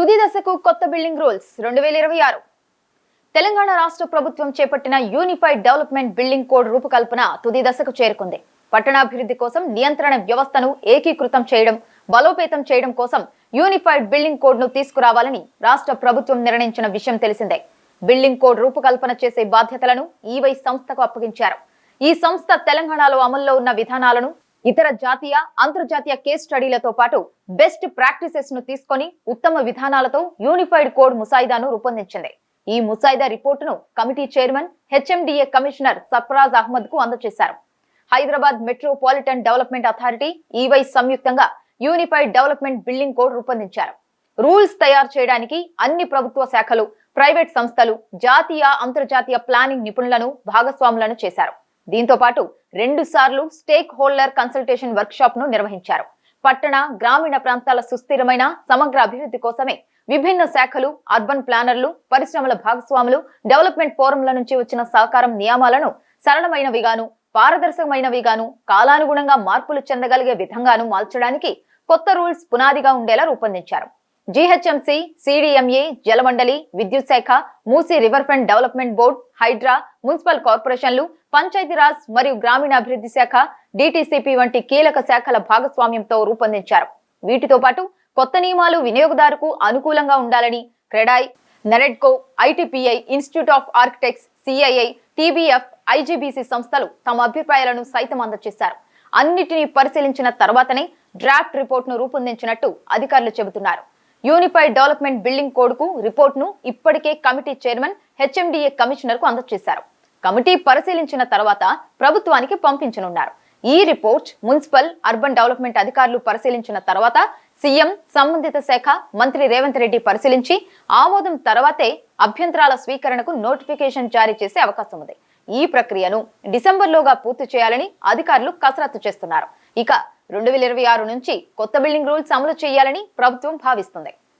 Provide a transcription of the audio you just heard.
తుది దశకు కొత్త బిల్డింగ్ రూల్స్ రెండు వేల ఇరవై ఆరు. తెలంగాణ రాష్ట్ర ప్రభుత్వం చేపట్టిన యూనిఫైడ్ డెవలప్మెంట్ బిల్డింగ్ కోడ్ రూపకల్పన తుది దశకు చేరుకుంది. పట్టణాభివృద్ధి కోసం నియంత్రణ వ్యవస్థను ఏకీకృతం చేయడం బలోపేతం చేయడం కోసం యూనిఫైడ్ బిల్డింగ్ కోడ్ను తీసుకురావాలని రాష్ట్ర ప్రభుత్వం నిర్ణయించిన విషయం తెలిసిందే. బిల్డింగ్ కోడ్ రూపకల్పన చేసే బాధ్యతలను ఈవై సంస్థకు అప్పగించారు. ఈ సంస్థ తెలంగాణలో అమల్లో ఉన్న విధానాలను ఇతర జాతీయ అంతర్జాతీయ కేస్ స్టడీలతో పాటు బెస్ట్ ప్రాక్టీసెస్ను తీసుకొని ఉత్తమ విధానాలతో యూనిఫైడ్ కోడ్ ముసాయిదాను రూపొందించింది. ఈ ముసాయిదా రిపోర్టును committee chairman HMDA commissioner Sarfaraz అహ్మద్కు అందజేశారు. Hyderabad metropolitan development authority EY సంయుక్తంగా యూనిఫైడ్ డెవలప్మెంట్ బిల్డింగ్ కోడ్ రూపొందించారు. రూల్స్ తయారు చేయడానికి అన్ని ప్రభుత్వ శాఖలు ప్రైవేట్ సంస్థలు జాతీయ అంతర్జాతీయ ప్లానింగ్ నిపుణులను భాగస్వాములను చేశారు. దీంతో పాటు రెండు సార్లు స్టేక్ హోల్డర్ కన్సల్టేషన్ వర్క్షాప్ను నిర్వహించారు. పట్టణ గ్రామీణ ప్రాంతాల సుస్థిరమైన సమగ్ర అభివృద్ధి కోసమే విభిన్న శాఖలు అర్బన్ ప్లానర్లు పరిశ్రమల భాగస్వాములు డెవలప్మెంట్ ఫోరంల నుంచి వచ్చిన సహకారం నియమాలను సరళమైనవిగాను పారదర్శకమైనవిగాను కాలానుగుణంగా మార్పులు చెందగలిగే విధంగాను మార్చడానికి కొత్త రూల్స్ పునాదిగా ఉండేలా రూపొందించారు. జీహెచ్ఎంసీ సిడిఎంఏ జలమండలి విద్యుత్ శాఖ Musi river front development board HYDRAA municipal కార్పొరేషన్లు పంచాయతీరాజ్ మరియు గ్రామీణాభివృద్ధి శాఖ డిటిసిపి వంటి కీలక శాఖల భాగస్వామ్యంతో రూపొందించారు. వీటితో పాటు కొత్త నియమాలు వినియోగదారుకు అనుకూలంగా ఉండాలని CREDAI NAREDCO ITPI institute of architects CII TBF IGBC సంస్థలు తమ అభిప్రాయాలను సైతం అందజేశారు. అన్నిటినీ పరిశీలించిన తర్వాతనే డ్రాఫ్ట్ రిపోర్ట్ను రూపొందించినట్టు అధికారులు చెబుతున్నారు. యూనిఫైడ్ డెవలప్మెంట్ బిల్డింగ్ కోడ్కు రిపోర్ట్ను ఇప్పటికే కమిటీ చైర్మన్ హెచ్ఎండిఏ కమిషనర్కు అందజేశారు. కమిటీ పరిశీలించిన తర్వాత ప్రభుత్వానికి పంపించనున్నారు. ఈ రిపోర్ట్ మున్సిపల్ అర్బన్ డెవలప్మెంట్ అధికారులు పరిశీలించిన తర్వాత సీఎం సంబంధిత శాఖ మంత్రి రేవంత్ రెడ్డి పరిశీలించి ఆమోదం తర్వాతే అభ్యంతరాల స్వీకరణకు నోటిఫికేషన్ జారీ చేసే అవకాశం ఉంది. ఈ ప్రక్రియను డిసెంబర్లోగా పూర్తి చేయాలని అధికారులు కసరత్తు చేస్తున్నారు. ఇక రెండు వేల ఇరవై ఆరు నుంచి కొత్త బిల్డింగ్ రూల్స్ అమలు చేయాలని ప్రభుత్వం భావిస్తుంది.